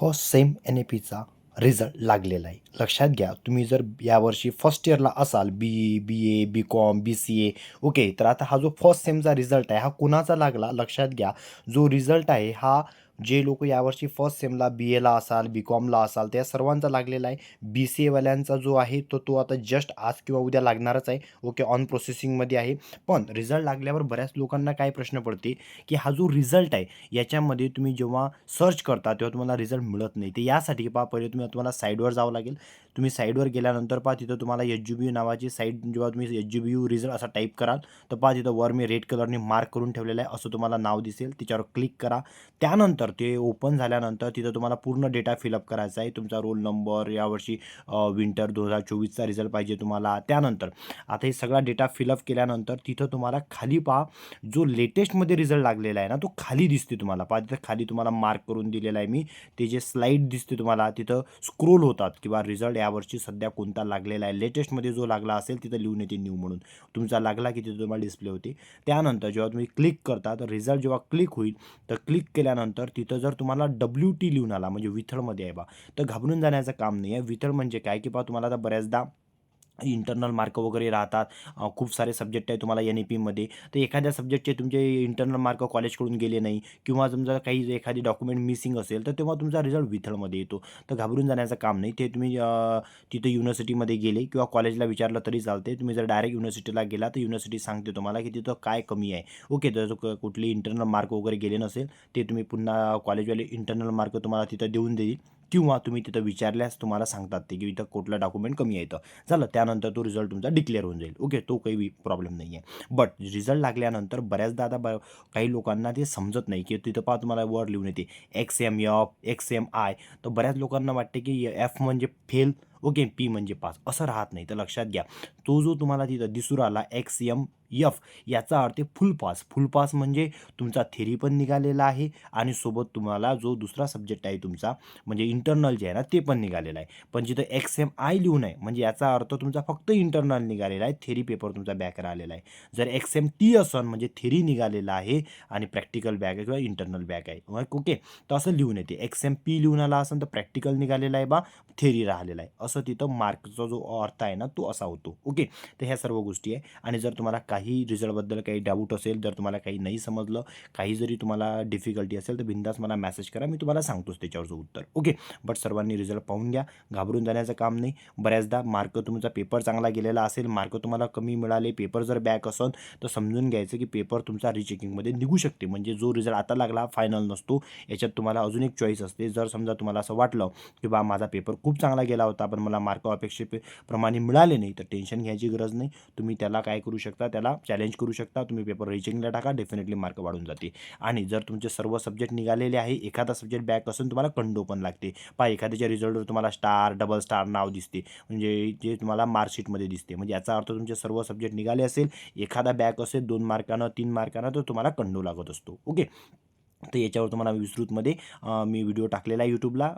First sem N A पीचा result लागलेला आहे. लक्षात घ्या तुम्ही जर यावर्षी फर्स्ट इयरला असाल B E B A B Com B C A okay तर आता हा जो फर्स्ट सेमचा रिझल्ट आहे हा कुणाचा लागला? लक्षात घ्या जो रिझल्ट आहे हा जे लोक यावर्षी फर्स्ट सेमला बी एला असाल बी कॉमला असाल त्या सर्वांचा लागलेला आहे. बी सी एवाल्यांचा जो आहे तो तो आता जस्ट आज किंवा उद्या लागणारच आहे. ओके ऑन प्रोसेसिंगमध्ये आहे. पण रिझल्ट लागल्यावर बऱ्याच लोकांना काय प्रश्न पडते की हा जो रिझल्ट आहे याच्यामध्ये तुम्ही जेव्हा सर्च करता तेव्हा तुम्हाला रिझल्ट मिळत नाही. ते यासाठी पहा पहिले तुम्ही तुम्हाला साईडवर जावं लागेल. तुम्ही साईडवर गेल्यानंतर पहा तिथं तुम्हाला एच जी बी यू नावाची साईट जेव्हा तुम्ही H G B U result असा टाईप कराल तर पहा तिथं वर मी रेड कलरने मार्क करून ठेवलेलं आहे असं तुम्हाला नाव दिसेल. तिच्यावर क्लिक करा. त्यानंतर ते ओपन झाल्यानंतर तिथं तुम्हाला पूर्ण डेटा फिलअप करायचा आहे. तुमचा रोल नंबर यावर्षी विंटर दोन हजार चोवीसचा रिझल्ट पाहिजे तुम्हाला. त्यानंतर आता हे सगळा डेटा फिलअप केल्यानंतर तिथं तुम्हाला खाली पहा जो लेटेस्टमध्ये रिझल्ट लागलेला आहे ना तो खाली दिसते तुम्हाला. पहा तिथं खाली तुम्हाला मार्क करून दिलेला आहे मी. ते जे स्लाईड दिसते तुम्हाला तिथं स्क्रोल होतात किंवा रिझल्ट यावर्षी सध्या कोणता लागलेला आहे? लेटेस्टमध्ये जो लागला असेल तिथं लिहून येते न्यू म्हणून. तुमचा लागला की तिथे तुम्हाला डिस्प्ले होते. त्यानंतर जेव्हा तुम्ही क्लिक करता तर रिझल्ट जेव्हा क्लिक होईल तर क्लिक केल्यानंतर तिथं जर तुम्हाला डब्ल्यू टी लिहून आला म्हणजे विथळमध्ये आहे बा तर घाबरून जाण्याचं काम नाही आहे विथळ म्हणजे काय? की बा तुम्हाला आता बऱ्याचदा इंटरनल मार्क वगैरे राहतात. खूप सारे सब्जेक्ट आहे तुम्हाला एन ई पीमध्ये तर एखाद्या सब्जेक्टचे तुमचे इंटरनल मार्क कॉलेजकडून गेले नाही किंवा तुमचा काही एखादी डॉक्युमेंट मिसिंग असेल तर तेव्हा तुमचा रिझल्ट विथळमध्ये येतो. तर घाबरून जाण्याचं काम नाही. ते तुम्ही तिथं तिथे युनिव्हर्सिटीमध्ये गेले किंवा कॉलेजला विचारलं तरी चालते तुम्ही जर डायरेक्ट युनिव्हर्सिटीला गेला तर युनिव्हर्सिटी सांगते तुम्हाला की तिथं काय कमी आहे. ओके जर कुठले कुठली इंटरनल मार्क वगैरे गेले नसेल ते तुम्ही पुन्हा कॉलेजवाले इंटरनल मार्क तुम्हाला तिथं देऊन देईल. किंवा तुम्ही तिथं विचारल्यास तुम्हाला सांगतात ते की इथं कुठलं डॉक्युमेंट कमी येतं झालं त्यानंतर तो रिझल्ट तुमचा डिक्लेअर होऊन जाईल. ओके तो काही प्रॉब्लेम नाही आहे बट रिझल्ट लागल्यानंतर बऱ्याचदा आता ब काही लोकांना ते समजत नाही की तिथं पहा तुम्हाला वर लिहून येते. X M F X M I तर बऱ्याच लोकांना वाटते की एफ म्हणजे फेल ओके पी म्हणजे पास असं राहत नाही. तर लक्षात घ्या. तो जो तुम्हाला तिथं दिसून राहिला एक्स एम एफ याचा अर्थ आहे फुल पास फुल पास म्हणजे तुमचा थेरी पण निघालेला आहे आणि सोबत तुम्हाला जो दुसरा सब्जेक्ट आहे तुमचा म्हणजे इंटरनल जे आहे ना ते पण निघालेलं आहे. पण जिथं एक्स एम आय लिहून आहे म्हणजे याचा अर्थ तुमचा फक्त इंटरनल निघालेला आहे थेरी पेपर तुमचा बॅक राहिलेला आहे. जर एक्स एम टी असन म्हणजे थेरी निघालेला आहे आणि प्रॅक्टिकल बॅक आहे किंवा इंटरनल बॅक आहे. ओके तर असं लिहून येते. एक्स एम पी लिहून आला असेल तर प्रॅक्टिकल निघालेला आहे बा थेरी राहिलेला आहे. असं तिथं मार्कचा जो अर्थ आहे ना तो असा होतो. ओके तर ह्या सर्व गोष्टी आहे. आणि जर तुम्हाला काही रिझल्टबद्दल काही डाऊट असेल जर तुम्हाला काही नाही समजलं काही जरी तुम्हाला डिफिकल्टी असेल तर बिंदास मला मेसेज करा मी तुम्हाला सांगतोच त्याच्यावरचं उत्तर. ओके बट सर्वांनी रिझल्ट पाहून घ्या. घाबरून जाण्याचं काम नाही. बऱ्याचदा मार्क तुमचा पेपर चांगला गेलेला असेल मार्क तुम्हाला कमी मिळाले पेपर जर बॅक असेल तर समजून घ्यायचं की पेपर तुमचा रिचेकिंगमध्ये निघू शकते. म्हणजे जो रिझल्ट आता लागला फायनल नसतो याच्यात तुम्हाला अजून एक चॉईस असते. जर समजा तुम्हाला असं वाटलं की बा माझा पेपर खूप चांगला गेला होता पण मला मार्क अपेक्षेप्रमाणे मिळाले नाही तर टेन्शन घ्यायची गरज नाही. तुम्ही त्याला काय करू शकता? त्याला चॅलेंज करू शकता. तुम्ही पेपर रिचिंगला टाका डेफिनेटली मार्क वाढून जाते. आणि जर तुमचे सर्व सब्जेक्ट निघालेले आहे एखादा सब्जेक्ट बॅक असून तुम्हाला कंडो पण लागते. पहा एखाद्याच्या रिझल्टवर तुम्हाला स्टार डबल स्टार नाव दिसते. म्हणजे जे तुम्हाला मार्कशीटमध्ये दिसते. म्हणजे याचा अर्थ तुमचे सर्व सब्जेक्ट निघाले असेल एखादा बॅक असेल दोन मार्कानं तीन मार्कानं तर तुम्हाला कंडो लागत असतो. ओके तर याच्यावर तुम्हाला विस्तृतमध्ये मी व्हिडिओ टाकलेला आहे यूट्यूबला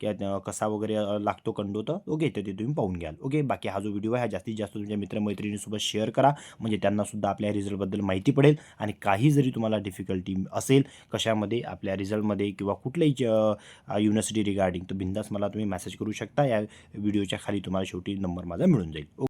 की कसा वगैरे लागतो कंडो तर ओके तर ते तुम्ही पाहून घ्याल ओके. बाकी हा जो व्हिडिओ आहे हा जास्तीत जास्त तुमच्या मित्रमैत्रिणीसोबत शेअर करा म्हणजे त्यांनासुद्धा आपल्या रिझल्टबद्दल माहिती पडेल आणि काही जरी तुम्हाला डिफिकल्टी असेल कशामध्ये आपल्या रिझल्टमध्ये किंवा कुठल्याही युनिव्हर्सिटी रिगार्डिंग तर बिंदास मला तुम्ही मेसेज करू शकता या व्हिडिओच्या खाली तुम्हाला शेवटी नंबर माझा मिळून जाईल.